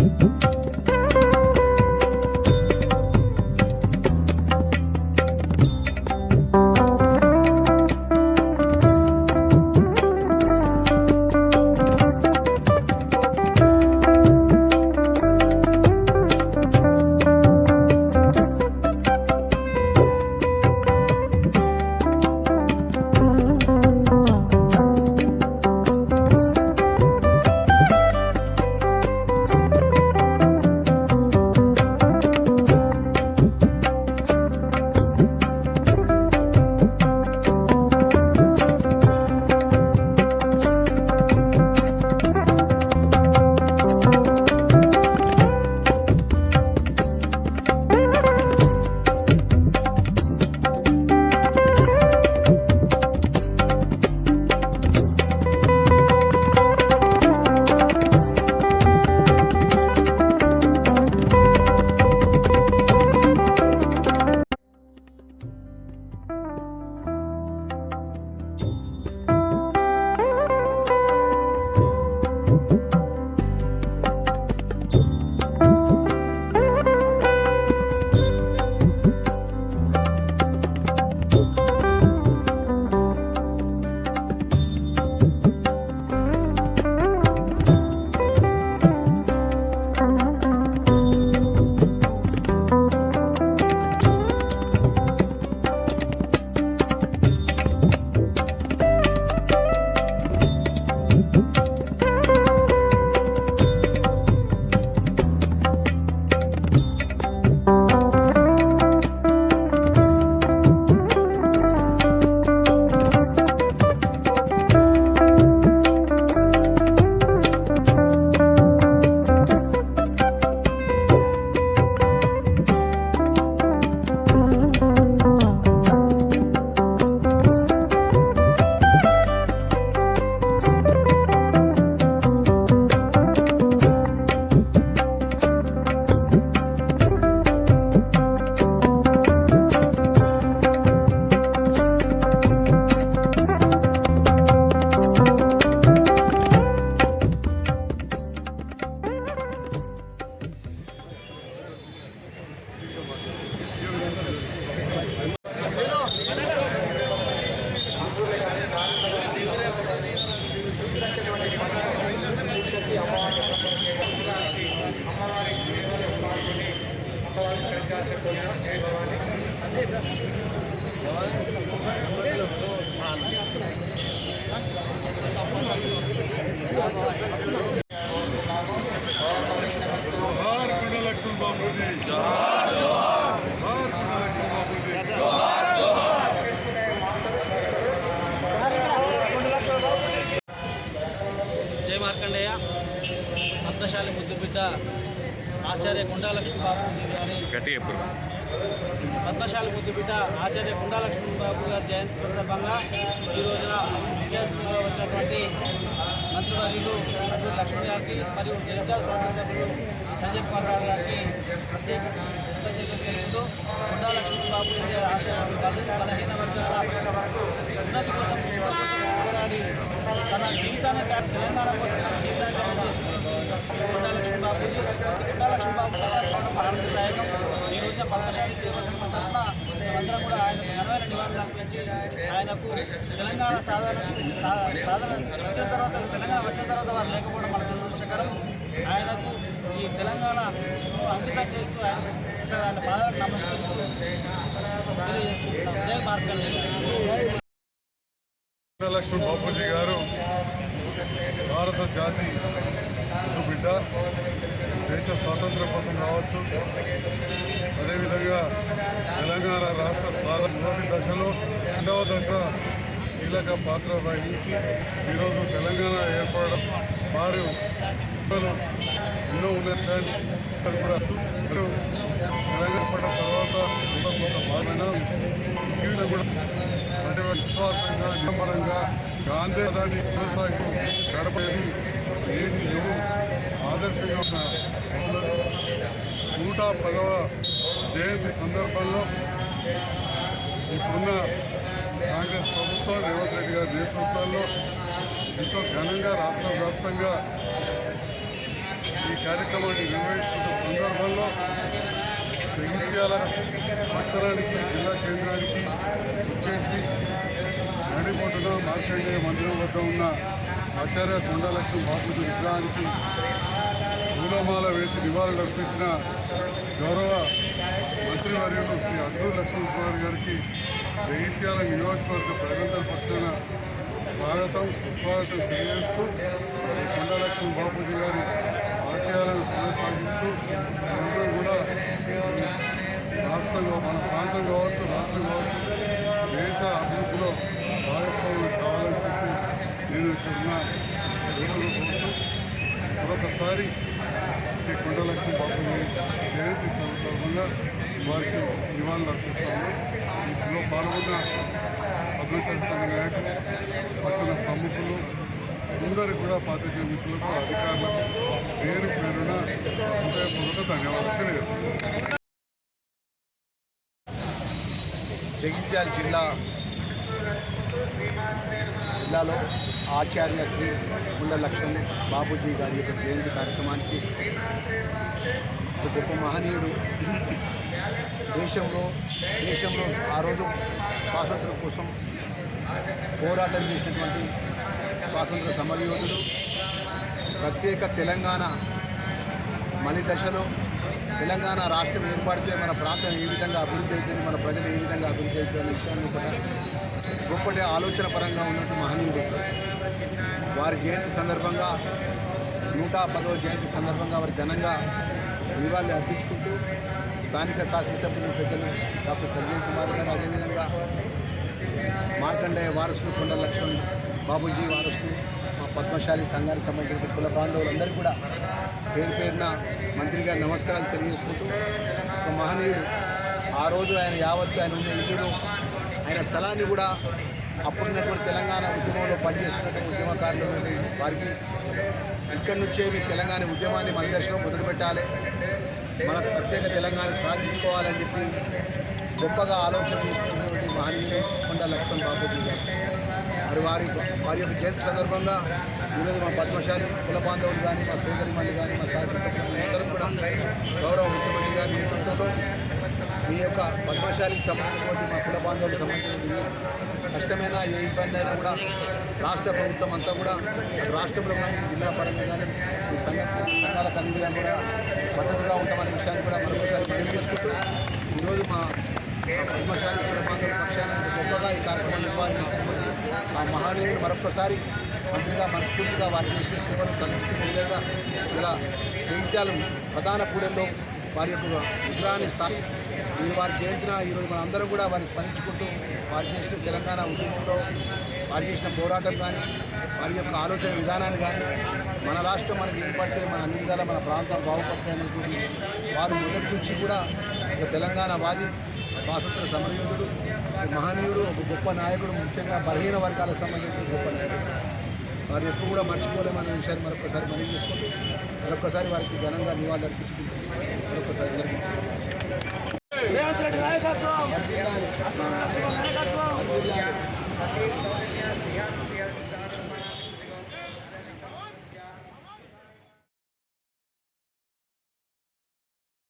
Mm-hmm. Markandeya అర్థశాలి ముద్దుబిడ్డ ఆచార్య గుండాలక్ష్మి బాబు గారి పద్మశాలి ముద్దుబిడ్డ ఆచార్య గుండాలక్ష్మి బాబు గారి జయంతి సందర్భంగా ఈ రోజున ముఖ్య వచ్చినటువంటి మంత్రివర్యులు లక్ష్మీ గారికి మరియు జయించాల శాసనసభ్యులు సంజయ్ కుమార్ గారు గారికి ప్రత్యేక కృతజ్ఞతలు తెలుపుతూ గుండాలక్ష్మి బాబు గారి ఆశయాలు బల- బలహీన వర్గాల ఉన్నతి కోసం పోరాడి తన జీవితాన్ని త్యాగ- తెలంగాణ కోసం తన జీవితాన్ని త్యాగం చేసినటువంటి గుండాలక్ష్మి బాబుజీ గుండాలక్ష్మి బాబు కావడం ఆనందదాయకం ఈ రోజున పద్మశాలి సేవా సంఘం తరఫున మేమందరం కూడా ఆయనకు ఘనమైన నివాళులు అర్పించి ఆయనకు తెలంగాణ సాధారణ సాధారణ వచ్చిన తర్వాత తెలంగాణ వచ్చిన తర్వాత వారు లేకపోవడం మనకు దురదృష్టకరం ఆయనకు ఈ తెలంగాణ అంకితం చేస్తూ ఆయన ఆయన నమస్కరిస్తూ తెలియజేసుకుంటున్నాం. మార్గం. లక్ష్మణ్ బాపూజీ గారు భారత జాతి బిడ్డ దేశ స్వాతంత్రం కోసం రావచ్చు. అదేవిధంగా తెలంగాణ రాష్ట్ర సాధన మొదటి దశలో రెండవ దశ కీలక పాత్ర వహించి ఈరోజు తెలంగాణ ఏర్పడడం వారు అసలు ఎన్నో ఉన్నతాన్ని కూడా మీరు తర్వాత ఇంకా కూడా అంటే విశ్వాసంగా నిమ్మరంగా గాంధీ దాన్ని కొనసాగి గడపేది నేటి యుగం ఆదర్శంగా ఉన్న నూట పదవ జయంతి సందర్భంలో ఇప్పుడున్న కాంగ్రెస్ ప్రభుత్వం రేవంత్ రెడ్డి గారి నేతృత్వంలో ఎంతో ఘనంగా రాష్ట్ర వ్యాప్తంగా ఈ కార్యక్రమాన్ని నిర్వహించుకున్న సందర్భంలో జగిత్యాల పట్టణానికి జిల్లా కేంద్రానికి వచ్చేసి నడిబొడ్డున మార్కండేయ మందిరం వద్ద ఉన్న ఆచార్య కొండలక్ష్మి బాపూజీ విగ్రహానికి పూలమాల వేసి నివాళులు అర్పించిన గౌరవ మంత్రివర్యులు శ్రీ అద్దూరు లక్ష్మణ్ కుమార్ గారికి జగిత్యాల నియోజకవర్గ ప్రజలందరి పక్షాన స్వాగతం సుస్వాగతం తెలియజేస్తూ ఈ కొండలక్ష్మి బాపూజీ గారి ఆశయాలను కొనసాగిస్తూ అందరూ కూడా రాష్ట్రంలో మన ప్రాంతం కావచ్చు రాష్ట్రం కావచ్చు దేశ అభివృద్ధిలో భాగస్వామ్యం కావాలని చెప్పి నేను ఇక్కడ ఉన్న మరొకసారి శ్రీ కొండలక్ష్మి బాబు జయంతి సందర్భంగా వారికి నివాళులు అర్పిస్తాము. ఇందులో పాల్గొన్న పద్మశాలి సంఘ నాయకులు పక్కన ప్రముఖులు అందరికీ కూడా పాత్రికేయ మిత్రులకు అధికారులకు పేరు పేరున హృదయపూర్వక ధన్యవాదాలు తెలియజేస్తున్నాను. జగిత్యాల జిల్లా జిల్లాలో ఆచార్య శ్రీ గుండ లక్ష్మణ్ బాబూజీ గారి యొక్క జయంతి కార్యక్రమానికి ఒక గొప్ప మహనీయుడు. దేశంలో దేశంలో ఆ రోజు స్వాతంత్రం కోసం పోరాటం చేసినటువంటి స్వాతంత్ర సమరయోధులు ప్రత్యేక తెలంగాణ మలి దశలో తెలంగాణ రాష్ట్రం ఏర్పడితే మన ప్రాంతం ఏ విధంగా అభివృద్ధి అవుతుంది మన ప్రజలు ఏ విధంగా అభివృద్ధి అవుతుంది అనే విషయాన్ని కూడా గొప్పటి ఆలోచన పరంగా ఉన్నట్టు మహనీయుడు వారి జయంతి సందర్భంగా నూట పదవ జయంతి సందర్భంగా వారి ఘనంగా నివాళులు అర్పించుకుంటూ స్థానిక శాసనసభ్యులు పెద్దలు డాక్టర్ సంజయ్ కుమార్ గారు అదేవిధంగా మార్కండేయ వారసులు కొండ లక్ష్మణ్ బాబూజీ వారసులు మా పద్మశాలి సంఘానికి సంబంధించిన కుల బాంధవులందరూ కూడా పేరు పేరున మంత్రి గారి నమస్కారాలు తెలియజేసుకుంటూ ఒక మహనీయుడు. ఆ రోజు ఆయన యావత్తు ఆయన ఉన్న ఇల్లును ఆయన స్థలాన్ని కూడా అప్పుడున్నటువంటి తెలంగాణ ఉద్యమంలో పనిచేస్తున్నటువంటి ఉద్యమకారులు వారికి ఇక్కడి నుంచే మీ తెలంగాణ ఉద్యమాన్ని మన దశలో మొదలుపెట్టాలి. మన ప్రత్యేక తెలంగాణ సాధించుకోవాలని చెప్పి గొప్పగా ఆలోచన చేస్తున్నటువంటి మహనీయుడు కొండ లక్ష్మణ్ బాబుజీ గారు. మరి వారి వారి యొక్క జయంతి సందర్భంగా ఈరోజు మా పద్మశాలి కుల బాంధవులు కానీ మా సోదరి మళ్ళీ కానీ మా శాసనసభ్యులు అందరూ కూడా గౌరవ ముఖ్యమంత్రి గారి నేతృత్వంలో మీ యొక్క పద్మశాలికి సంబంధించినటువంటి మా కుల బాంధవులకు సంబంధించినటువంటి కష్టమైన ఏ ఇబ్బంది అయినా కూడా రాష్ట్ర ప్రభుత్వం అంతా కూడా రాష్ట్రంలో కానీ జిల్లా పరంగా కానీ ఈ సంఘ సంఘాలకు అన్ని కూడా మద్దతుగా ఉంటామనే విషయాన్ని కూడా మరొకసారి మనవి చేసుకుంటూ ఈరోజు మా పద్మశాలి కుల పక్షాన గొప్పగా ఈ కార్యక్రమాన్ని నిర్వహించినటువంటి ఆ మహనీయుడు మరొకసారి మంత్రిగా మనస్ఫూర్తిగా వారి చేసిన సేవలు విధంగా ఇలా జగిత్యాలు ప్రధాన కూడల్లో వారి యొక్క విగ్రహాన్ని స్థాయి వారి జయంతిన ఈరోజు మనందరం కూడా వారిని స్మరించుకుంటూ వారు చేసిన తెలంగాణ ఉద్యమంలో వారు చేసిన పోరాటం కానీ వారి యొక్క ఆలోచన విధానాన్ని కానీ మన రాష్ట్రం మనకి ఏర్పడితే మన అన్ని విధాలా మన ప్రాంతం బాగుపడతాయి అనేటువంటి వారు మొదటి నుంచి కూడా ఒక తెలంగాణ వాది స్వాతంత్ర సమరయోధుడు ఒక మహనీయుడు ఒక గొప్ప నాయకుడు ముఖ్యంగా బలహీన వర్గాలకు సంబంధించిన గొప్ప నాయకుడు. వారు ఎప్పుడు కూడా మర్చిపోలేమనే విషయాన్ని మరొకసారి మనం చేసుకుంటూ మరొకసారి వారికి ఘనంగా నివాళులు అర్పించుకుంటూ మరొకసారి నాయకత్వం